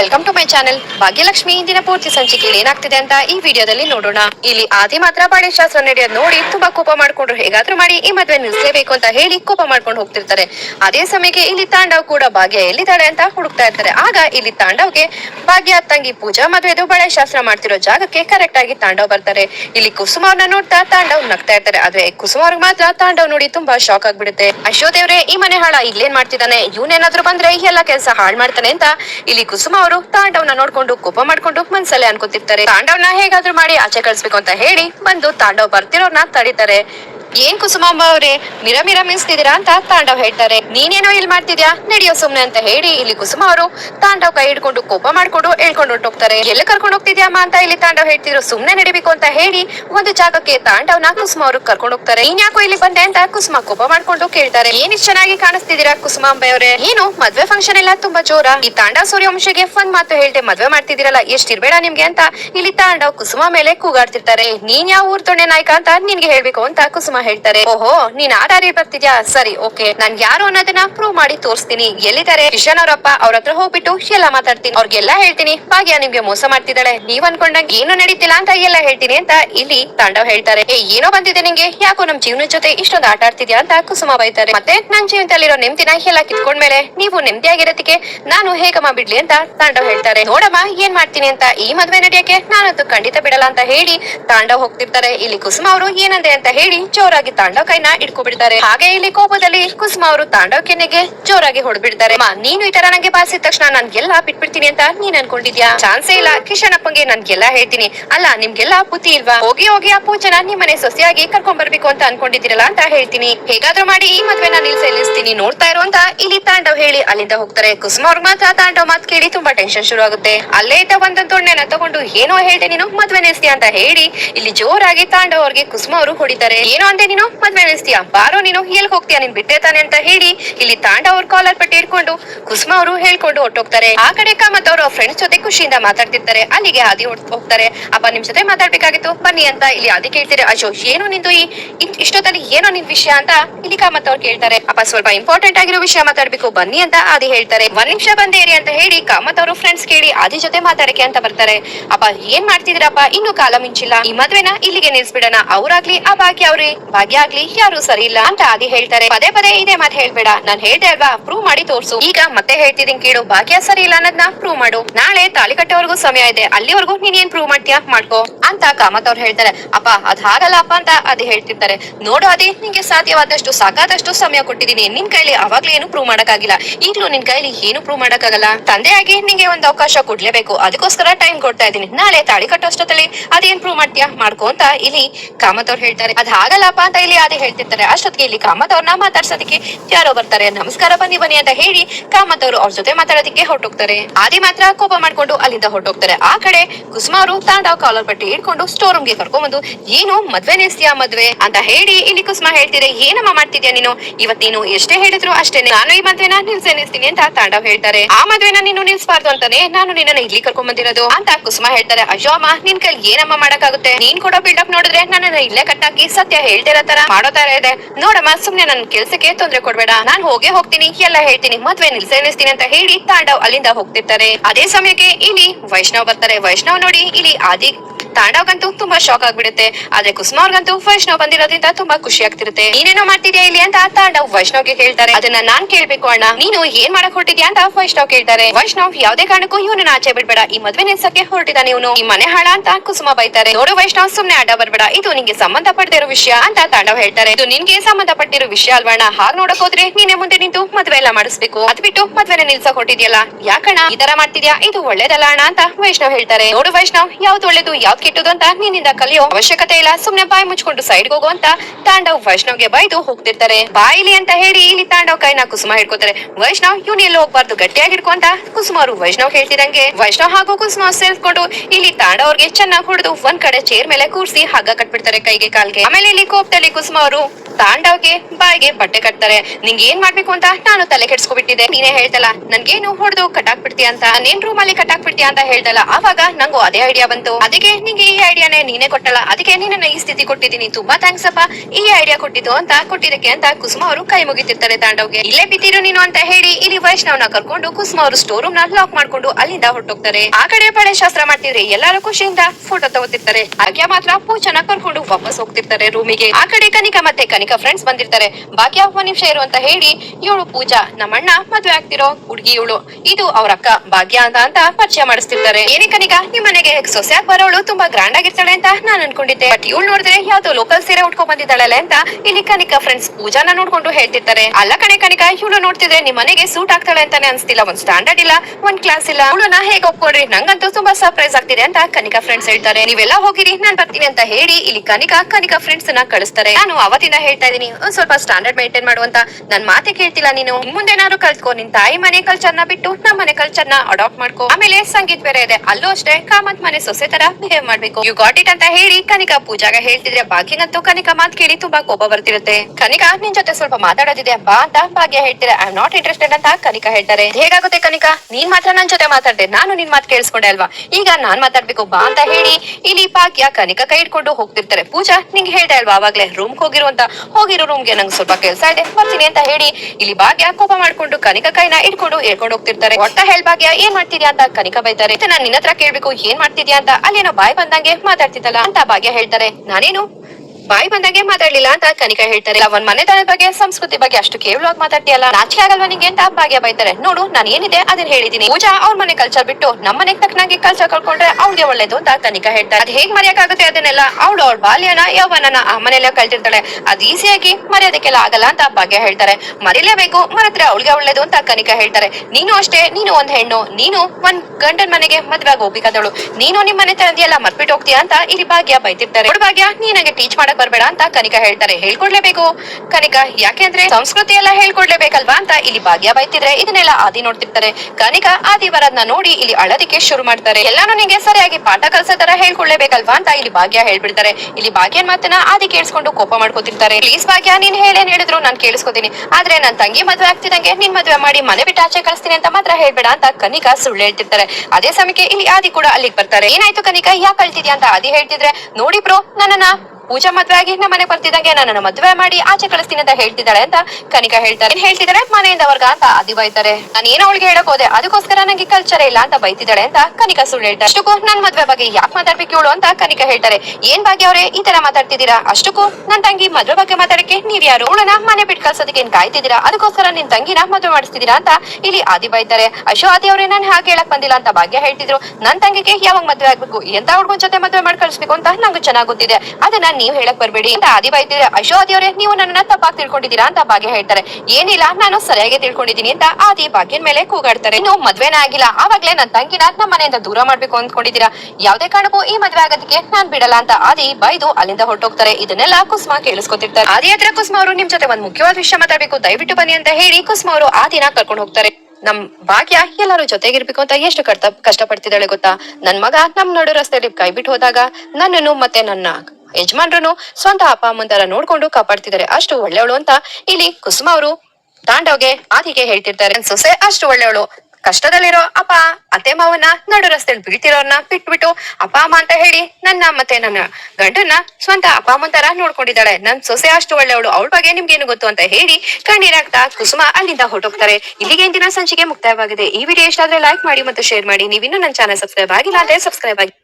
Welcome to my channel Bhagyalakshmi ಇಂದಿನ ಪೂರ್ತಿ ಸಂಚಿಕೆಯಲ್ಲಿ ಏನಾಗ್ತಿದೆ ಅಂತ ಈ ವಿಡಿಯೋದಲ್ಲಿ ನೋಡೋಣ. ಇಲ್ಲಿ ಆದಿ ಮಾತ್ರ ಬಾಳೆ ಶಾಸ್ತ್ರ ನಡೆಯೋದು ನೋಡಿ ತುಂಬಾ ಕೋಪ ಮಾಡ್ಕೊಂಡ್ರು. ಹೇಗಾದ್ರೂ ಮಾಡಿ ಈ ಮದ್ವೆ ನಿಲ್ಸಲೇಬೇಕು ಅಂತ ಹೇಳಿ ಕೋಪ ಮಾಡ್ಕೊಂಡು ಹೋಗ್ತಿರ್ತಾರೆ. ಅದೇ ಸಮಯಕ್ಕೆ ಇಲ್ಲಿ ತಾಂಡವ್ ಕೂಡ ಭಾಗ್ಯ ಎಲ್ಲಿದ್ದಾಳೆ ಅಂತ ಹುಡುಕ್ತಾ ಇರ್ತಾರೆ. ಆಗ ಇಲ್ಲಿ ತಾಂಡವ್ಗೆ ಭಾಗ್ಯ ತಂಗಿ ಪೂಜಾ ಮದ್ವೆದು ಬಳೆ ಶಾಸ್ತ್ರ ಮಾಡ್ತಿರೋ ಜಾಗಕ್ಕೆ ಕರೆಕ್ಟ್ ಆಗಿ ತಾಂಡವ್ ಬರ್ತಾರೆ. ಇಲ್ಲಿ ಕುಸುಮ ಅವ್ರನ್ನ ನೋಡ್ತಾ ತಾಂಡವ್ ನಗ್ತಾ ಇರ್ತಾರೆ. ಆದ್ರೆ ಕುಸುಮ ಅವ್ರಿಗೆ ಮಾತ್ರ ತಾಂಡವ್ ನೋಡಿ ತುಂಬಾ ಶಾಕ್ ಆಗ್ಬಿಡುತ್ತೆ. ಅಶೋದೇವ್ರೆ ಈ ಮನೆ ಹಾಳ ಇಲ್ಲೇನ್ ಮಾಡ್ತಿದ್ದಾನೆ? ಇವನೇನಾದ್ರೂ ಬಂದ್ರೆ ಈ ಎಲ್ಲ ಕೆಲಸ ಹಾಳ್ ಮಾಡ್ತಾನೆ ಅಂತ ಇಲ್ಲಿ ಕುಸುಮ ಅವರು ತಾಂಡವ್ನ ನೋಡ್ಕೊಂಡು ಕೋಪ ಮಾಡ್ಕೊಂಡು ಮನ್ಸಲ್ಲೇ ಅನ್ಕೋತಿರ್ತಾರೆ. ತಾಂಡವ್ನ ಹೇಗಾದ್ರೂ ಮಾಡಿ ಆಚೆ ಕಳ್ಸ್ಬೇಕು ಅಂತ ಹೇಳಿ ಬಂದು ತಾಂಡವ್ ಬರ್ತಿರೋರ್ನ ತಡಿತಾರೆ. ಏನ್ ಕುಸುಮಾಂಬ ಅವ್ರೆ? ಮಿರ ಮಿರ ಮಿನ್ಸ್ತಿದ್ದೀರಾ ಅಂತ ತಾಂಡವ್ ಹೇಳ್ತಾರೆ. ನೀನೇನೋ ಇಲ್ಲಿ ಮಾಡ್ತಿದ್ಯಾ? ನಡೆಯೋ ಸುಮ್ನೆ ಅಂತ ಹೇಳಿ ಇಲ್ಲಿ ಕುಸುಮ ಅವರು ತಾಂಡವ್ ಕೈ ಹಿಡ್ಕೊಂಡು ಕೋಪ ಮಾಡ್ಕೊಂಡು ಹೇಳ್ಕೊಂಡು ಹೊರ್ಟೋಗ್ತಾರೆ. ಎಲ್ಲ ಕರ್ಕೊಂಡು ಹೋಗ್ತಿದ್ಯಾ ಅಂತ ಇಲ್ಲಿ ತಾಂಡವ್ ಹೇಳ್ತಿದ್ರು. ಸುಮ್ನೆ ನಡಿಬೇಕು ಅಂತ ಹೇಳಿ ಒಂದು ಜಾಗಕ್ಕೆ ತಾಂಡವ್ನ ಕುಸುಮ ಅವರು ಕರ್ಕೊಂಡು ಹೋಗ್ತಾರೆ. ಇನ್ಯಾಕೋ ಯಾಕೋ ಇಲ್ಲಿ ಬಂದೆ ಅಂತ ಕುಸುಮ ಕೋಪ ಮಾಡ್ಕೊಂಡು ಕೇಳ್ತಾರೆ. ಏನ್ ಇಷ್ಟ ಚೆನ್ನಾಗಿ ಕಾಣಿಸ್ತಿದ್ದೀರಾ ಕುಸುಮಾಂಬೆ ಅವರೇ? ಏನು, ಮದ್ವೆ ಫಂಕ್ಷನ್ ಎಲ್ಲ ತುಂಬಾ ಜೋರ? ಈ ತಾಂಡವ್ ಸೂರ್ಯವಂಶಿಗೆ ಒಂದ್ ಮಾತು ಹೇಳ್ದೆ ಮದ್ವೆ ಮಾಡ್ತಿದ್ದೀರಲ್ಲ ಎಷ್ಟಿರ್ಬೇಡ ನಿಮ್ಗೆ ಅಂತ ಇಲ್ಲಿ ತಾಂಡವ್ ಕುಸುಮ ಮೇಲೆ ಕೂಗಾಡ್ತಿರ್ತಾರೆ. ನೀನ್ ಯಾವ ಊರ್ ತೊಂಡೆ ನಾಯ್ಕ ಅಂತ ನಿನ್ಗೆ ಹೇಳ್ಬೇಕು ಅಂತ ಕುಸುಮ ಹೇಳ್ತಾರೆ, ಓಹೋ, ನೀನ್ ಆ ದಾರಿ ಬರ್ತಿದ್ಯಾ? ಸರಿ, ಓಕೆ. ನಾನ್ ಯಾರು ಅನ್ನೋದನ್ನ ಪ್ರೂವ್ ಮಾಡಿ ತೋರಿಸ್ತೀನಿ. ಎಲ್ಲಿದ್ದಾರೆ? ಕಿಶನ್ ಅವರಪ್ಪ ಅವ್ರ ಹತ್ರ ಹೋಗ್ಬಿಟ್ಟು ಎಲ್ಲ ಮಾತಾಡ್ತೀನಿ. ಅವ್ರಿಗೆಲ್ಲ ಹೇಳ್ತೀನಿ, ಭಾಗ್ಯ ನಿಮ್ಗೆ ಮೋಸ ಮಾಡ್ತಿದ್ದಾಳೆ. ನೀವ್ ಅನ್ಕೊಂಡಂಗ್ ಏನು ನಡೀತಿಲ್ಲ ಅಂತ ಎಲ್ಲ ಹೇಳ್ತೀನಿ ಅಂತ ಇಲ್ಲಿ ತಾಂಡವ್ ಹೇಳ್ತಾರೆ. ಏ, ಏನೋ ಬಂದಿದೆ ನಿಂಗೆ? ಯಾಕೋ ನಮ್ ಜೀವನ ಜೊತೆ ಇಷ್ಟೊಂದು ಆಟ ಆಡ್ತಿದ್ಯಾ ಅಂತ ಕುಸುಮ ಬೈತಾರೆ. ಮತ್ತೆ ನನ್ ಜೀವನದಲ್ಲಿರೋ ನೆಮ್ಮದಿನ ಎಲ್ಲ ಕಿತ್ಕೊಂಡ್ಮೇಲೆ ನೀವು ನೆಮ್ಮದಿಯಾಗಿರೋದಕ್ಕೆ ನಾನು ಹೇಗಮ್ಮ ಬಿಡ್ಲಿ ಅಂತ ತಾಂಡವ್ ಹೇಳ್ತಾರೆ. ನೋಡಮ್ಮ, ಏನ್ ಮಾಡ್ತೀನಿ ಅಂತ? ಈ ಮದ್ವೆ ನಡೆಯಕ್ಕೆ ನಾನಂತೂ ಖಂಡಿತ ಬಿಡಲ್ಲ ಅಂತ ಹೇಳಿ ತಾಂಡವ್ ಹೋಗ್ತಿರ್ತಾರೆ. ಇಲ್ಲಿ ಕುಸುಮ ಅವರು ಏನಂದೆ ಅಂತ ಹೇಳಿ ಜೋರಾಗಿ ತಾಂಡವ್ ಕೈನ ಇಟ್ಕೊಬಿಡ್ತಾರೆ ಹಾಗೆ ಇಲ್ಲಿ ಕೋಪದಲ್ಲಿ ಕುಸುಮ ಅವರು ತಾಂಡವ್ ಕೆನೆಗೆ ಜೋರಾಗಿ ಹೊಡ್ಬಿಡ್ತಾರೆ ಅಮ್ಮ ನೀನು ಈ ತರ ನಂಗೆ ಬಾರಿಸಿದ ತಕ್ಷಣ ನನ್ಗೆಲ್ಲ ಬಿಟ್ಬಿಡ್ತೀನಿ ಅಂತ ನೀನ್ ಅನ್ಕೊಂಡಿದ್ಯಾ? ಚಾನ್ಸೇ ಇಲ್ಲ. ಕಿಶನ್ ಅಪ್ಪಂಗೆ ನನ್ಗೆಲ್ಲ ಹೇಳ್ತೀನಿ. ಅಲ್ಲ, ನಿಮ್ಗೆಲ್ಲ ಬುದ್ಧಿ ಇಲ್ವಾ? ಹೋಗಿ ಹೋಗಿ ಆ ಪೂಜನ ನಿಮ್ಮನೆ ಸೊಸೆಯಾಗಿ ಕರ್ಕೊಂಡ್ ಬರ್ಬೇಕು ಅಂತ ಅನ್ಕೊಂಡಿದ್ದೀರಲ್ಲ ಅಂತ ಹೇಳ್ತೀನಿ. ಹೇಗಾದ್ರೂ ಮಾಡಿ ಈ ಮದ್ವೆನ ನಿಲ್ಸ ನಿಲ್ಲಿಸ್ತೀನಿ ನೋಡ್ತಾ ಇರೋ ಅಂತ ಇಲ್ಲಿ ತಾಂಡವ್ ಹೇಳಿ ಅಲ್ಲಿಂದ ಹೋಗ್ತಾರೆ. ಕುಸುಮ ಅವ್ರ ಮಾತ್ರ ತಾಂಡವ್ ಮಾತ್ ಕೇಳಿ ತುಂಬಾ ಟೆನ್ಷನ್ ಶುರು ಆಗುತ್ತೆ ಅಲ್ಲೇ ಇದ್ದ ಒಂದ್ ತಗೊಂಡು ಏನೋ ಹೇಳ್ತೇನೆ ನೀನು ಮದ್ವೆ ನೆಸ್ತಿ ಅಂತ ಹೇಳಿ ಇಲ್ಲಿ ಜೋರಾಗಿ ತಾಂಡವ್ ಅವ್ರಿಗೆ ಕುಸುಮ ಅವರು ಹೊಡಿತಾರೆ. ಏನೋ ಅಂದೆ ನೀನು? ಮದ್ವೆ ಬಾರೋ ನೀನು? ಎಲ್ಲಿ ಹೋಗ್ತೀಯ? ನೀನ್ ಬಿಟ್ಟೆ ತಾನೆ ಅಂತ ಹೇಳಿ ಇಲ್ಲಿ ತಾಂಡ ಅವ್ರ ಕಾಲರ್ ಪಟ್ಟಿ ಇಟ್ಕೊಂಡು ಕುಸುಮ ಅವರು ಹೇಳ್ಕೊಂಡು ಹೊಟ್ಟೋಗ್ತಾರೆ ಆ ಕಡೆ ಕಾಮತ್ ಅವರು ಫ್ರೆಂಡ್ಸ್ ಜೊತೆ ಖುಷಿಯಿಂದ ಮಾತಾಡ್ತಿರ್ತಾರೆ. ಅಲ್ಲಿಗೆ ಆದಿ ಹೋಗ್ತಾರೆ. ಅಪ್ಪ, ನಿಮ್ ಜೊತೆ ಮಾತಾಡ್ಬೇಕಾಗಿತ್ತು. ಬನ್ನಿ ಅಂತ ಇಲ್ಲಿ ಆದಿ ಕೇಳ್ತಾರೆ ಅಶೋ ಏನು ನಿಂದು ಈ ಇಷ್ಟೊತ್ತಲ್ಲಿ ಏನೋ ನಿನ್ ವಿಷಯ ಅಂತ ಇಲ್ಲಿ ಕಾಮತ್ ಅವ್ರು ಕೇಳ್ತಾರೆ. ಅಪ್ಪ, ಸ್ವಲ್ಪ ಇಂಪಾರ್ಟೆಂಟ್ ಆಗಿರೋ ವಿಷಯ ಮಾತಾಡ್ಬೇಕು. ಬನ್ನಿ ಅಂತ ಆದಿ ಹೇಳ್ತಾರೆ. ಒಂದ್ ನಿಮಿಷ ಬಂದೇರಿ ಅಂತ ಹೇಳಿ ಕಾಮತ್ ಅವರು ಫ್ರೆಂಡ್ಸ್ ಕೇಳಿ ಆದಿ ಜೊತೆ ಮಾತಾಡಕ್ಕೆ ಅಂತ ಬರ್ತಾರೆ. ಅಪ್ಪ, ಏನ್ ಮಾಡ್ತಿದ್ರಪ್ಪ ಇನ್ನು ಕಾಲ ಮಿಂಚಿಲ್ಲ. ಈ ಮದ್ವೆನ ಇಲ್ಲಿಗೆ ನಿಲ್ಸ್ಬಿಡೋಣ. ಅವ್ರಾಗ್ಲಿ ಆ ಅವ್ರಿ. ಭಾಗ್ಯ ಆಗ್ಲಿ ಯಾರು ಸರಿ ಇಲ್ಲ ಅಂತ ಆದಿ ಹೇಳ್ತಾರೆ. ಪದೇ ಪದೇ ಇದೇ ಮಾತು ಹೇಳ್ಬೇಡ. ನಾನ್ ಹೇಳ್ದೆ ಅಲ್ವಾ? ಪ್ರೂವ್ ಮಾಡಿ ತೋರ್ಸು. ಈಗ ಮತ್ತೆ ಹೇಳ್ತಿದ್ದೀನಿ ಕೇಳು. ಭಾಗ್ಯ ಸರಿ ಇಲ್ಲ ಅನ್ನೋದನ್ನ ಪ್ರೂವ್ ಮಾಡು. ನಾಳೆ ತಾಳಿ ಕಟ್ಟೋವರೆಗೂ ಸಮಯ ಇದೆ. ಅಲ್ಲಿವರೆಗೂ ನೀನ್ ಏನ್ ಪ್ರೂವ್ ಮಾಡ್ತೀಯಾ? ಮಾಡ್ಕೋ. ಅಂತ ಕಾಮತ್ ಅವ್ರು ಹೇಳ್ತಾರೆ. ಅಪ್ಪ, ಅದ್ ಹಾಗಲ್ಲ ಅಪ್ಪ ಅಂತ ಅದೇ ಹೇಳ್ತಿರ್ತಾರೆ. ನೋಡು ಅದೇ ನಿಂಗೆ ಸಾಧ್ಯವಾದಷ್ಟು, ಸಾಕಾದಷ್ಟು ಸಮಯ ಕೊಟ್ಟಿದ್ದೀನಿ. ನಿನ್ ಕೈಲಿ ಅವಾಗ್ಲೇ ಏನು ಪ್ರೂವ್ ಮಾಡಕ್ಕಾಗಿಲ್ಲ. ಈಗ್ಲೂ ನಿನ್ ಕೈಲಿ ಏನು ಪ್ರೂವ್ ಮಾಡಕ್ಕಾಗಲ್ಲ. ತಂದೆಯಾಗಿ ನಿಂಗೆ ಒಂದು ಅವಕಾಶ ಕೊಡ್ಲೇಬೇಕು. ಅದಕ್ಕೋಸ್ಕರ ಟೈಮ್ ಕೊಡ್ತಾ ಇದ್ದೀನಿ. ನಾಳೆ ತಾಳಿ ಕಟ್ಟೋಷ್ಟೊತ್ತಲ್ಲಿ ಅದೇನ್ ಪ್ರೂವ್ ಮಾಡ್ತೀಯಾ? ಮಾಡ್ಕೋ ಅಂತ ಇಲ್ಲಿ ಕಾಮತ್ ಅವ್ರು ಹೇಳ್ತಾರೆ. ಅದ್ ಹಾಗಲ್ಲಪ್ಪ ಅಂತ ಇಲ್ಲಿ ಅದೇ ಹೇಳ್ತಿರ್ತಾರೆ. ಅಷ್ಟೊತ್ತಿಗೆ ಇಲ್ಲಿ ಕಾಮತ್ ಅವ್ರನ್ನ ಮಾತಾಡ್ಸೋದಕ್ಕೆ ಯಾರೋ ಬರ್ತಾರೆ. ನಮಸ್ಕಾರ, ಬನ್ನಿ ಬನ್ನಿ ಅಂತ ಹೇಳಿ ಕಾಮತ್ ಅವರು ಅವ್ರ ಜೊತೆ ಮಾತಾಡೋದಕ್ಕೆ ಹೊರಟೋಗ್ತಾರೆ. ಆದಿ ಮಾತ್ರ ಕೋಪ ಮಾಡ್ಕೊಂಡು ಅಲ್ಲಿಂದ ಹೊರಟೋಗ್ತಾರೆ. ಆ ಕಡೆ ಕುಸುಮ ಅವರು ಕಾಲರ್ ಪಟ್ಟಿ ಹಿಡ್ಕೊಂಡು ಸ್ಟೋರ್ ರೂಮ್ ರೂಮ್ಗೆ ಕರ್ಕೊಂಡ್ಬಂದು ಏನು ಮದ್ವೆ ನಿಲ್ಸ್ತೀಯಾ ಮದ್ವೆ? ಅಂತ ಹೇಳಿ ಇಲ್ಲಿ ಕುಸುಮ ಹೇಳ್ತಿದೆ, ಏನಮ್ಮ ಮಾಡ್ತಿದ್ಯಾ ನೀನು? ಇವತ್ ನೀನು ಎಷ್ಟೇ ಹೇಳಿದ್ರು ಅಷ್ಟೇ ನಾನು ಈ ಮದ್ವೆನ ನಿಲ್ಸೆ ನಿಲ್ಸ್ತೀನಿ ಅಂತ ತಾಂಡವ್ ಹೇಳ್ತಾರೆ. ಆ ಮದ್ವೆನ ನೀನು ನಿಲ್ಸಬಾರ್ದು ಅಂತಾನೆ ನಾನು ನಿನ್ನ ಇಲ್ಲಿ ಕರ್ಕೊಂಡ್ ಬಂದಿರೋದು ಅಂತ ಕುಸುಮ ಹೇಳ್ತಾರೆ. ಅಯ್ಯೋ ಅಮ್ಮ, ನಿನ್ ಕೈ ಏನಮ್ಮ ಮಾಡಕ್ಕಾಗುತ್ತೆ? ನೀನ್ ಕೂಡ ಬಿಲ್ಡಪ್ ನೋಡಿದ್ರೆ ನನ್ನ ಇಲ್ಲೇ ಕಟ್ಟಾಕಿ ಸತ್ಯ ತರ ಮಾಡೋ ತರ ಇದೆ. ನೋಡಮ್ಮ, ಸುಮ್ನೆ ನನ್ ಕೆಲ್ಸಕ್ಕೆ ತೊಂದ್ರೆ ಕೊಡ್ಬೇಡ. ನಾನ್ ಹೋಗೇ ಹೋಗ್ತೀನಿ, ಎಲ್ಲ ಹೇಳ್ತೀನಿ, ಮದ್ವೆ ನಿಲ್ಸೇನಿಸ್ತೀನಿ ಅಂತ ಹೇಳಿ ತಾಂಡವ್ ಅಲ್ಲಿಂದ ಹೋಗ್ತಿರ್ತಾರೆ. ಅದೇ ಸಮಯಕ್ಕೆ ಇಲ್ಲಿ ವೈಷ್ಣವ್ ಬರ್ತಾರೆ. ವೈಷ್ಣವ್ ನೋಡಿ, ಇಲ್ಲಿ ಆದಿ ತಾಂಡವ್ಗಂತೂ ತುಂಬಾ ಶಾಕ್ ಆಗ್ಬಿಡುತ್ತೆ. ಆದ್ರೆ ಕುಸುಮ ಅವ್ರಿಗಂತೂ ವೈಷ್ಣವ್ ಬಂದಿರೋದ್ರಿಂದ ತುಂಬಾ ಖುಷಿ ಆಗ್ತಿರುತ್ತೆ. ನೀನೇನೋ ಮಾಡ್ತಿದ್ಯಾ ಇಲ್ಲಿ ಅಂತ ತಾಂಡವ್ ವೈಷ್ಣವ್ಗೆ ಹೇಳ್ತಾರೆ. ಅದನ್ನ ನಾನ್ ಕೇಳ್ಬೇಕು ಅಣ್ಣ. ನೀನು ಏನ್ ಮಾಡಕ್ ಹೊರಟಿದ್ಯಾ ಅಂತ ವೈಷ್ಣವ್ ಕೇಳ್ತಾರೆ. ವೈಷ್ಣವ್ ಯಾವ್ದೇ ಕಾರಣಕ್ಕೂ ಇವನನ್ನ ಆಚೆ ಬಿಡ್ಬೇಡ. ಈ ಮದ್ವೆ ನಿಲ್ಸಕ್ಕೆ ಹೊರಟಿದ್ದಾನೆ ಇವನು. ಈ ಮನೆ ಹಾಳ ಅಂತ ಕುಸುಮ ಬೈತಾರೆ. ನೋಡು ವೈಷ್ಣವ್, ಸುಮ್ನೆ ಅಡ್ಡ ಬರ್ಬೇಡ. ಇದು ನಿಂಗೆ ಸಂಬಂಧ ಪಡ್ದಿರೋ ವಿಷಯ ಅಂತ ತಾಂಡವ್ ಹೇಳ್ತಾರೆ. ಇದು ನಿನ್ಗೆ ಸಂಬಂಧಪಟ್ಟಿರೋ ವಿಷಯ ಅಲ್ವಣ್ಣ ಹಾಗ್ ನೋಡಕ್ ಹೋದ್ರೆ ನೀನೆ ಮುಂದೆ ನಿಂತು ಮದ್ವೆ ಎಲ್ಲ ಮಾಡಿಸ್ಬೇಕು. ಅದ್ ಬಿಟ್ಟು ಮದ್ವೆನೆ ನಿಲ್ಸಕ್ ಹೊಟ್ಟಿದ್ಯಲ್ಲ ಯಾಕಣ್ಣ ಈ ತರ ಮಾಡ್ತಿದ್ಯಾ? ಇದು ಒಳ್ಳೇದಲ್ಲ ಅಣ್ಣ ಅಂತ ವೈಷ್ಣವ್ ಹೇಳ್ತಾರೆ. ನೋಡು ವೈಷ್ಣವ್, ಯಾವ್ದು ಒಳ್ಳೇದು, ಯಾವ್ದು ಕೆಟ್ಟದು ಅಂತ ನಿನ್ನಿಂದ ಕಲಿಯೋ ಅವಶ್ಯಕತೆ ಇಲ್ಲ. ಸುಮ್ನೆ ಬಾಯಿ ಮುಚ್ಕೊಂಡು ಸೈಡ್ ಹೋಗು ಅಂತ ತಾಂಡವ್ ವೈಷ್ಣವ್ಗೆ ಬೈದು ಹೋಗ್ತಿರ್ತಾರೆ. ಬಾಯಿಲಿ ಅಂತ ಹೇಳಿ ಇಲ್ಲಿ ತಾಂಡವ್ ಕೈನ ಕುಸುಮ ಹಿಡ್ಕೋತಾರೆ. ವೈಷ್ಣವ್, ಇವ್ನು ಎಲ್ಲಿ ಹೋಗ್ಬಾರ್ದು? ಗಟ್ಟಿಯಾಗಿ ಹಿಡ್ಕೊ ಅಂತ ವೈಷ್ಣವ್ ಹೇಳ್ತಿದಂಗೆ. ವೈಷ್ಣವ್ ಹಾಗೂ ಕುಸುಮ ಸೇರ್ಸ್ಕೊಂಡು ಇಲ್ಲಿ ತಾಂಡವ್ ಅವ್ರಿಗೆ ಚೆನ್ನಾಗಿ ಹೊಡೆದು ಒಂದ್ ಕಡೆ ಚೇರ್ ಮೇಲೆ ಕೂರ್ಸಿ ಹಗ್ಗ ಕಟ್ಬಿಡ್ತಾರೆ ಕೈಗೆ, ಕಾಲ್ಗೆ. ಆಮೇಲೆ ಇಲ್ಲಿ ಕೋಪದಲ್ಲಿ ಕುಸುಮ ಅವರು ತಾಂಡವ್ಗೆ ಬಾಯಿಗೆ ಬಟ್ಟೆ ಕಟ್ತಾರೆ. ನಿಂಗೆ ಏನ್ ಮಾಡ್ಬೇಕು ಅಂತ ನಾನು ತಲೆ ಕೆಡ್ಸ್ಕೊಬಿಟ್ಟಿದ್ದೆ. ನೀನೇ ಹೇಳ್ದಲ್ಲ, ನನ್ಗೇನು ಹೊಡೆದು ಕಟ್ಟಾಕ್ಬಿಡ್ತೀಯ ಅಂತ? ನೀನ್ ರೂಮ್ ಅಲ್ಲಿ ಕಟ್ಟಾಕ್ಬಿಡ್ತೀಯ ಅಂತ ಹೇಳ್ದಲ್ಲ? ಆವಾಗ ನಂಗೂ ಅದೇ ಐಡಿಯಾ ಬಂತು. ಅದಕ್ಕೆ ನಿಂಗೆ ಈ ಐಡಿಯಾನೇ ನೀನೇ ಕೊಟ್ಟಲ್ಲ. ಅದಕ್ಕೆ ನೀನ ಈ ಸ್ಥಿತಿ ಕೊಟ್ಟಿದ್ದೀನಿ. ತುಂಬಾ ಥ್ಯಾಂಕ್ಸ್ ಅಪ್ಪ. ಈ ಐಡಿಯಾ ಕೊಟ್ಟಿದ್ದು ಅಂತ, ಕೊಟ್ಟಿದ್ದಕ್ಕೆ ಅಂತ ಕುಸುಮ ಅವರು ಕೈ ಮುಗಿತಿರ್ತಾರೆ ತಾಂಡವ್ಗೆ. ಇಲ್ಲೇ ಬಿದ್ದಿರು ನೀನು ಅಂತ ಹೇಳಿ, ಇಲ್ಲಿ ವೈಷ್ಣವ್ನ ಕರ್ಕೊಂಡು ಕುಸುಮ ಅವರು ಸ್ಟೋರ್ ರೂಮ್ನ ಲಾಕ್ ಮಾಡ್ಕೊಂಡು ಅಲ್ಲಿಂದ ಹೊರಟೋಗ್ತಾರೆ. ಆ ಕಡೆ ಪಡೆ ಶಾಸ್ತ್ರ ಮಾಡ್ತಿದ್ರೆ ಎಲ್ಲಾರು ಖುಷಿಯಿಂದ ಫೋಟೋ ತಗೋತಿರ್ತಾರೆ. ಭಾಗ್ಯ ಮಾತ್ರ ಪೂಜನ ಕರ್ಕೊಂಡು ವಾಪಸ್ ಹೋಗ್ತಿರ್ತಾರೆ ರೂಮಿಗೆ ಆ ಕಡೆ ಕನಿಕಾ ಮತ್ತೆ ಕನಿಕಾ ಫ್ರೆಂಡ್ಸ್ ಬಂದಿರ್ತಾರೆ. ಭಾಗ್ಯ ಒಂದ್ ನಿಮಿಷ ಇರು ಅಂತ ಹೇಳಿ, ಇವಳು ಪೂಜಾ, ನಮ್ಮಣ್ಣ ಮದ್ವೆ ಆಗ್ತಿರೋ ಹುಡುಗಿ ಇವಳು. ಇದು ಅವ್ರ ಅಕ್ಕ ಭಾಗ್ಯ ಅಂತ ಅಂತ ಪರಿಚಯ ಮಾಡಿಸ್ತಿರ್ತಾರೆ. ಏನೇ ಕನಿಕಾ, ನಿಮ್ ಮನೆಗೆ ಸೊಸೆ ಬರೋಳು ತುಂಬಾ ಗ್ರಾಂಡ್ ಆಗಿರ್ತಾಳೆ ಅಂತ ನಾನು ಅನ್ಕೊಂಡಿದ್ದೆ. ಬಟ್ ಇವಳು ನೋಡಿದ್ರೆ ಯಾವ್ದೋ ಲೋಕಲ್ ಸೀರೆ ಉಟ್ಕೊಂಡ್ ಬಂದಿದ್ದಾಳೆ ಅಂತ ಇಲ್ಲಿ ಕನಿಕಾ ಫ್ರೆಂಡ್ಸ್ ಪೂಜಾನ ನೋಡ್ಕೊಂಡು ಹೇಳ್ತಿರ್ತಾರೆ. ಅಲ್ಲ ಕಣೆ ಕಣಿಕಾ ಇವಳು ನೋಡ್ತಿದ್ರೆ ನಿಮ್ ಮನೆಗೆ ಸೂಟ್ ಆಗ್ತಾಳೆ ಅಂತಾನೆ ಅನ್ಸ್ತಿಲ್ಲ. ಒಂದ್ ಸ್ಟ್ಯಾಂಡರ್ಡ್ ಇಲ್ಲ, ಒಂದ್ ಕ್ಲಾಸ್ ಇಲ್ಲ. ಅವಳನ್ನ ಹೇಗೆ ಒಪ್ಕೊಡ್ರಿ ನಂಗಂತೂ ತುಂಬಾ ಸರ್ಪ್ರೈಸ್ ಆಗ್ತಿದೆ ಅಂತ ಕನಿಕಾ ಫ್ರೆಂಡ್ಸ್ ಹೇಳ್ತಾರೆ. ನೀವೆಲ್ಲ ಹೋಗಿರಿ, ನಾನ್ ಬರ್ತೀನಿ ಅಂತ ಹೇಳಿ ಇಲ್ಲಿ ಕನಿಕಾ ಕನಿಕಾ ಫ್ರೆಂಡ್ಸ್ನ ಕಳಿಸ್ತಾರೆ. ನಾನು ಅವತ್ತಿನ ಹೇಳ್ತಾ ಇದೀನಿ ಒಂದ್ ಸ್ವಲ್ಪ ಸ್ಟ್ಯಾಂಡರ್ಡ್ ಮೇಂಟೈನ್ ಮಾಡುವಂತ ನನ್ ಮಾತೆ ಕೇಳ್ತಿಲ್ಲ ನೀನು. ಮುಂದೆ ಮುಂದೇನಾದ್ರು ಕಲ್ತ್ಕೋ, ನಿನ್ ತಾಯಿ ಮನೆ ಕಲ್ಚರ್ನ ಬಿಟ್ಟು ನಮ್ಮ ಮನೆ ಕಲ್ಚರ್ನ ಅಡಾಪ್ಟ್ ಮಾಡ್ಕೋ. ಆಮೇಲೆ ಸಂಗೀತ್ ಬೇರೆ ಇದೆ. ಅಲ್ಲೂ ಅಷ್ಟೇ, ಕಾಮತ್ ಮನೆ ಸೊಸೆ ತರ ಬಿಹೇವ್ ಮಾಡ್ಬೇಕು. ಯು ಗಾಟ್ ಇಟ್ ಅಂತ ಹೇಳಿ ಕನಿಕಾ ಪೂಜಾಗ ಹೇಳ್ತಿದ್ರೆ ಭಾಗ್ಯನಂತೂ ಕನಿಕಾ ಮಾತ್ ಕೇಳಿ ತುಂಬಾ ಕೋಪ ಬರ್ತಿರುತ್ತೆ. ಕನಿಕಾ, ನಿನ್ ಜೊತೆ ಸ್ವಲ್ಪ ಮಾತಾಡೋದಿದೆ ಬಾ ಅಂತ ಭಾಗ್ಯ ಹೇಳ್ತಾರೆ ಐ ಆಮ್ ನಾಟ್ ಇಂಟ್ರೆಸ್ಟೆಡ್ ಅಂತ ಕನಿಕಾ ಹೇಳ್ತಾರೆ. ಹೇಗಾಗುತ್ತೆ ಕನಿಕಾ? ನೀನ್ ಮಾತ್ರ ನನ್ ಜೊತೆ ಮಾತಾಡ್ದೆ. ನಾನು ನಿನ್ ಮಾತ್ ಕೇಳಿಸ್ಕೊಂಡೆ ಅಲ್ವಾ? ಈಗ ನಾನ್ ಮಾತಾಡ್ಬೇಕು ಬಾ ಅಂತ ಹೇಳಿ ಇಲ್ಲಿ ಭಾಗ್ಯ ಕನಿಕಾ ಕೈ ಇಟ್ಕೊಂಡು ಹೋಗ್ತಿರ್ತಾರೆ. ಪೂಜಾ, ನಿಂಗೆ ಹೇಳ್ದೆ ಅಲ್ವಾ ಅವಾಗ್ಲೇ? ರೂಮ್ ಹೋಗಿರು ಅಂತ. ಹೋಗಿರೋ ರೂಮ್ಗೆ ನಂಗೆ ಸ್ವಲ್ಪ ಕೆಲಸ ಇದೆ. ಬರ್ತೀನಿ ಅಂತ ಹೇಳಿ ಇಲ್ಲಿ ಭಾಗ್ಯ ಕೋಪ ಮಾಡ್ಕೊಂಡು ಕನಿಕಾ ಕೈನ ಇಟ್ಕೊಂಡು ಹೇಳ್ಕೊಂಡು ಹೋಗ್ತಿರ್ತಾರೆ. ಒಟ್ಟ ಹೇಳ್ ಭಾಗ್ಯ, ಏನ್ ಮಾಡ್ತಿದ್ಯಾ ಅಂತ ಕನಿಕಾ ಬೈತಾರೆ. ನಾನು ನಾನ್ ನಿನ್ನ ಹತ್ರ ಕೇಳ್ಬೇಕು, ಏನ್ ಮಾಡ್ತಿದ್ಯಾ ಅಂತ. ಅಲ್ಲೇನೋ ಬಾಯ್ ಬಂದಂಗೆ ಮಾತಾಡ್ತಿದ್ದಲ್ಲ ಅಂತ ಭಾಗ್ಯ ಹೇಳ್ತಾರೆ. ನಾನೇನು ಬಾಯಿ ಬಂದಾಗೆ ಮಾತಾಡ್ಲಿಲ್ಲ ಅಂತ ಕನಿಕಾ ಹೇಳ್ತಾರೆ. ಅವನ್ ಮನೆತನದ ಬಗ್ಗೆ, ಸಂಸ್ಕೃತಿ ಬಗ್ಗೆ ಅಷ್ಟು ಕೇವಲವಾಗಿ ಮಾತಾಡ್ತಿಯಲ್ಲ ನಾಚಿಕೆ ಆಗಲ್ವಾ ನಿಂಗೆ ಅಂತ ಭಾಗ್ಯ ಬೈತಾರೆ. ನೋಡು, ನಾನು ಏನಿದೆ ಅದನ್ನ ಹೇಳಿದೀನಿ. ಪೂಜಾ ಅವ್ರ ಮನೆ ಕಲ್ಚರ್ ಬಿಟ್ಟು ನಮ್ಮ ಮನೆಗ್ ತಕ್ಕನಾಗಿ ಕಲ್ಚರ್ ಕಳ್ಕೊಂಡ್ರೆ ಅವ್ಳಿಗೆ ಒಳ್ಳೇದು ಅಂತ ಕನಿಕಾ ಹೇಳ್ತಾರೆ. ಅದ್ ಹೇಗ್ ಮರೆಯಕ್ಕಾಗುತ್ತೆ ಅದನ್ನೆಲ್ಲ ಅವಳು ಅವ್ಳ ಬಾಲ್ಯನ, ಯೌವನನ ಆ ಮನೆಯಲ್ಲ ಕಳ್ತಿರ್ತಾಳೆ. ಅದ್ ಈಸಿಯಾಗಿ ಮರೆಯೋದಕ್ಕೆಲ್ಲ ಆಗಲ್ಲ ಅಂತ ಭಾಗ್ಯ ಹೇಳ್ತಾರೆ. ಮರಿಲೇಬೇಕು, ಮರತ್ರೆ ಅವ್ಳಿಗೆ ಒಳ್ಳೇದು ಅಂತ ಕನಿಕಾ ಹೇಳ್ತಾರೆ. ನೀನು ಅಷ್ಟೇ, ನೀನು ಒಂದ್ ಹೆಣ್ಣು, ನೀನು ಒಂದ್ ಗಂಡನ್ ಮನೆಗೆ ಮದ್ವೆ ಹೋಗ್ಬೇಕಾದಳು ನೀನು ನಿಮ್ ಮನೆ ತನದಿಯಲ್ಲ ಮರ್ಬಿಟ್ಟು ಹೋಗ್ತೀಯ ಅಂತ ಇಲ್ಲಿ ಭಾಗ್ಯ ಬೈತಿರ್ತಾರೆ. ಭಾಗ್ಯ ನೀನಾಗೆ ಟೀಚ್ ಮಾಡಕ್ ಬರ್ಬೇಡ ಅಂತ ಕನಿಕಾ ಹೇಳ್ತಾರೆ ಹೇಳ್ಕೊಡ್ಲೇಬೇಕು. ಕನಿಕಾ, ಯಾಕೆ ಅಂದ್ರೆ ಸಂಸ್ಕೃತಿ ಎಲ್ಲ ಹೇಳ್ಕೊಡ್ಲೇಬೇಕಲ್ವಾ ಅಂತ ಇಲ್ಲಿ ಭಾಗ್ಯ ಬೈತಿದ್ರೆ ಇದನ್ನೆಲ್ಲ ಆದಿ ನೋಡ್ತಿರ್ತಾರೆ. ಕನಿಕಾ, ಆದಿ ಬರೋದ್ನ ನೋಡಿ ಇಲ್ಲಿ ಅಳದಿಕ್ಕೆ ಶುರು ಮಾಡ್ತಾರೆ. ಎಲ್ಲಾನು ನಿಂಗೆ ಸರಿಯಾಗಿ ಪಾಠ ಕಲ್ಸೋ ತರ ಹೇಳ್ಕೊಡ್ಲೇಬೇಕಲ್ವಾ ಅಂತ ಇಲ್ಲಿ ಭಾಗ್ಯ ಹೇಳ್ಬಿಡ್ತಾರೆ. ಇಲ್ಲಿ ಭಾಗ್ಯನ್ ಮಾತನ್ನ ಆದಿ ಕೇಳಿಸ್ಕೊಂಡು ಕೋಪ ಮಾಡ್ಕೋತಿರ್ತಾರೆ. ಪ್ಲೀಸ್ ಭಾಗ್ಯ, ನೀನ್ ಹೇಳೇನ್ ಹೇಳಿದ್ರು ನಾನ್ ಕೇಳಿಸ್ಕೊತೀನಿ. ಆದ್ರೆ ನನ್ ತಂಗಿ ಮದ್ವೆ ಆಗ್ತಿದಂಗೆ ನಿನ್ ಮದ್ವೆ ಮಾಡಿ ಮನೆ ಬಿಟ್ಟು ಆಚೆ ಕಳಿಸ್ತೀನಿ ಅಂತ ಮಾತ್ರ ಹೇಳ್ಬೇಡ ಅಂತ ಕನಿಕಾ ಸುಳ್ಳು ಹೇಳ್ತಿರ್ತಾರೆ. ಅದೇ ಸಮಯಕ್ಕೆ ಇಲ್ಲಿ ಆದಿ ಕೂಡ ಅಲ್ಲಿಗೆ ಬರ್ತಾರೆ. ಏನಾಯ್ತು ಕನಿಕಾ, ಯಾಕೆ ಕಳ್ತಿದ್ಯಾ ಅಂತ ಆದಿ ಹೇಳ್ತಿದ್ರೆ, ನೋಡಿ ಬ್ರೋ, ನನ್ನನ್ನ ಪೂಜಾ ಮದ್ವೆ ಆಗಿ ನಮ್ಮ ಮನೆ ಬರ್ತಿದ್ದಂಗೆ ನನ್ನ ಮದ್ವೆ ಮಾಡಿ ಆಚೆ ಕಳಿಸ್ತೀನಿ ಅಂತ ಹೇಳ್ತಿದ್ದಾಳೆ ಅಂತ ಕನಿಕಾ ಹೇಳ್ತಾರೆ ಏನ್ ಮನೆಯಿಂದ ವರ್ಗ ಅಂತ ಅದಿ ಬೈತಾರೆ. ನಾನು ಏನೋ ಅವಳಿಗೆ ಹೇಳಕ್ ಹೋದೆ. ಅದಕ್ಕೋಸ್ಕರ ನಂಗೆ ಕಲ್ಚರ್ ಇಲ್ಲ ಅಂತ ಬೈತಿದ್ದಾಳೆ ಅಂತ ಕನಿಕಾ ಸುಳ್ಳು ಹೇಳ್ತಾರೆ ಅಷ್ಟಕ್ಕೂ ನನ್ ಮದ್ವೆ ಬಗ್ಗೆ ಯಾಕೆ ಮಾತಾಡ್ಬೇಕು ಇವಳು ಅಂತ ಕನಿಕಾ ಹೇಳ್ತಾರೆ. ಏನ್ ಭಾಗ್ಯ ಅವರೇ, ಈ ತರ ಮಾತಾಡ್ತಿದ್ದೀರಾ? ಅಷ್ಟಕ್ಕೂ ನನ್ ತಂಗಿ ಮದ್ವೆ ಬಗ್ಗೆ ಮಾತಾಡಕ್ಕೆ ನೀವ್ ಯಾರು? ಅವಳನ್ನ ಮನೆ ಬಿಟ್ಟು ಕಳ್ಸೋದಕ್ಕೆ ಏನ್ ಕಾಯ್ತಿದ್ದೀರಾ? ಅದಕ್ಕೋಸ್ಕರ ನಿನ್ ತಂಗಿನ ಮದ್ವೆ ಮಾಡಿಸ್ತಿದ್ದೀರಾ ಅಂತ ಇಲ್ಲಿ ಆದಿ ಬೈತಾರೆ. ಅಶೋ, ಆದಿ ಅವ್ರೆ, ನಾನು ಹಾಗೆ ಹೇಳಕ್ ಬಂದಿಲ್ಲ ಅಂತ ಭಾಗ್ಯ ಹೇಳ್ತಿದ್ರು. ನನ್ ತಂಗಿಗೆ ಯಾವಾಗ ಮದ್ವೆ ಆಗ್ಬೇಕು? ಎಂತ ಹುಡ್ಗನ್ ಜೊತೆ ಮದ್ವೆ ಮಾಡಿ ಕಳಿಸ್ಬೇಕು ಅಂತ ನಂಗೆ ಚೆನ್ನಾಗ್ ಗೊತ್ತಿದೆ. ಅದನ್ನ ನೀವ್ ಹೇಳಕ್ ಬರ್ಬೇಡಿ ಅಂತ ಆದಿ ಬೈತಿದ್ರೆ ಅವರೇ, ನೀವು ನನ್ನ ತಪ್ಪಾಗಿ ತಿಳ್ಕೊಂಡಿದ್ದೀರಾ ಅಂತ ಭಾಗ್ಯ ಹೇಳ್ತಾರೆ. ಏನಿಲ್ಲ, ನಾನು ಸರಿಯಾಗಿ ತಿಳ್ಕೊಂಡಿದ್ದೀನಿ ಅಂತ ಆದಿ ಭಾಗ್ಯನ ಮೇಲೆ ಕೂಗಾಡ್ತಾರೆ. ಇನ್ನು ಮದ್ವೆನೇ ಆಗಿಲ್ಲ, ಆವಾಗ್ಲೇ ನನ್ ತಂಗಿನ ನಮ್ಮ ಮನೆಯಿಂದ ದೂರ ಮಾಡ್ಬೇಕು ಅಂದ್ಕೊಂಡಿದ್ದೀರಾ. ಯಾವ್ದೇ ಕಾರಣಕ್ಕೂ ಈ ಮದ್ವೆ ಆಗೋದಕ್ಕೆ ನಾನ್ ಬಿಡಲ್ಲ ಅಂತ ಆದಿ ಬೈದು ಅಲ್ಲಿಂದ ಹೊರಟೋಗ್ತಾರೆ. ಇದನ್ನೆಲ್ಲ ಕುಸ್ಮಾ ಕೇಳಿಸ್ಕೊತಿರ್ತಾರೆ. ಆದಿ ಹತ್ರ ಕುಸ್ಮಾ ಅವರು ನಿಮ್ ಜೊತೆ ಒಂದ್ ಮುಖ್ಯವಾದ ವಿಷಯ ಮಾತಾಡ್ಬೇಕು, ದಯವಿಟ್ಟು ಬನ್ನಿ ಅಂತ ಹೇಳಿ ಕುಸ್ಮಾ ಅವರು ಆದಿನ ಕರ್ಕೊಂಡು ಹೋಗ್ತಾರೆ. ನಮ್ ಭಾಗ್ಯ ಎಲ್ಲರೂ ಜೊತೆಗಿರ್ಬೇಕು ಅಂತ ಎಷ್ಟು ಕಷ್ಟ ಕಷ್ಟ ಪಡ್ತಿದ್ದಾಳೆ ಗೊತ್ತಾ? ನನ್ ಮಗ ನಮ್ ನಡು ರಸ್ತೆಯಲ್ಲಿ ಕೈ ಬಿಟ್ಟು ಹೋದಾಗ ನನ್ನನ್ನು ಮತ್ತೆ ನನ್ನ ಯಜಮಾನ್ರನ್ನು ಸ್ವಂತ ಅಪ್ಪ ಅಮ್ಮಂತರ ನೋಡ್ಕೊಂಡು ಕಾಪಾಡ್ತಿದ್ದಾರೆ. ಅಷ್ಟು ಒಳ್ಳೆಯವಳು ಅಂತ ಇಲ್ಲಿ ಕುಸುಮ ಅವರು ತಾಂಡವ್ಗೆ ಆದಿಗೆ ಹೇಳ್ತಿರ್ತಾರೆ. ಸೊಸೆ ಅಷ್ಟು ಒಳ್ಳೆಯವಳು. ಕಷ್ಟದಲ್ಲಿರೋ ಅಪ್ಪ, ಅತ್ತೆ ಮಾವನ್ನ ನಡು ರಸ್ತೆಯಲ್ಲಿ ಬೀಳ್ತಿರೋರ್ನ ಬಿಟ್ಬಿಟ್ಟು ಅಪ್ಪ ಅಮ್ಮ ಅಂತ ಹೇಳಿ ನನ್ನ ಮತ್ತೆ ನನ್ನ ಗಂಡನ್ನ ಸ್ವಂತ ಅಪ್ಪ ಅಮ್ಮ ತರ ನೋಡ್ಕೊಂಡಿದ್ದಾಳೆ. ನನ್ ಸೊಸೆ ಅಷ್ಟು ಒಳ್ಳೆಯವಳು. ಅವಳ ಬಗ್ಗೆ ನಿಮ್ಗೇನು ಗೊತ್ತು? ಅಂತ ಹೇಳಿ ಕಣ್ಣೀರಾಗ್ತಾ ಕುಸುಮ ಅಲ್ಲಿಂದ ಹೊರಟೋಗ್ತಾರೆ. ಇಲ್ಲಿಗೆ ಇಂದಿನ ಸಂಚಿಕೆ ಮುಕ್ತಾಯವಾಗಿದೆ. ಈ ವಿಡಿಯೋ ಇಷ್ಟ ಆದ್ರೆ ಲೈಕ್ ಮಾಡಿ ಮತ್ತು ಶೇರ್ ಮಾಡಿ. ನೀವಿನ್ನೂ ನನ್ನ ಚಾನಲ್ ಸಬ್ಸ್ಕ್ರೈಬ್ ಆಗಿಲ್ಲ ಅಂದ್ರೆ ಸಬ್ಸ್ಕ್ರೈಬ್ ಆಗಿ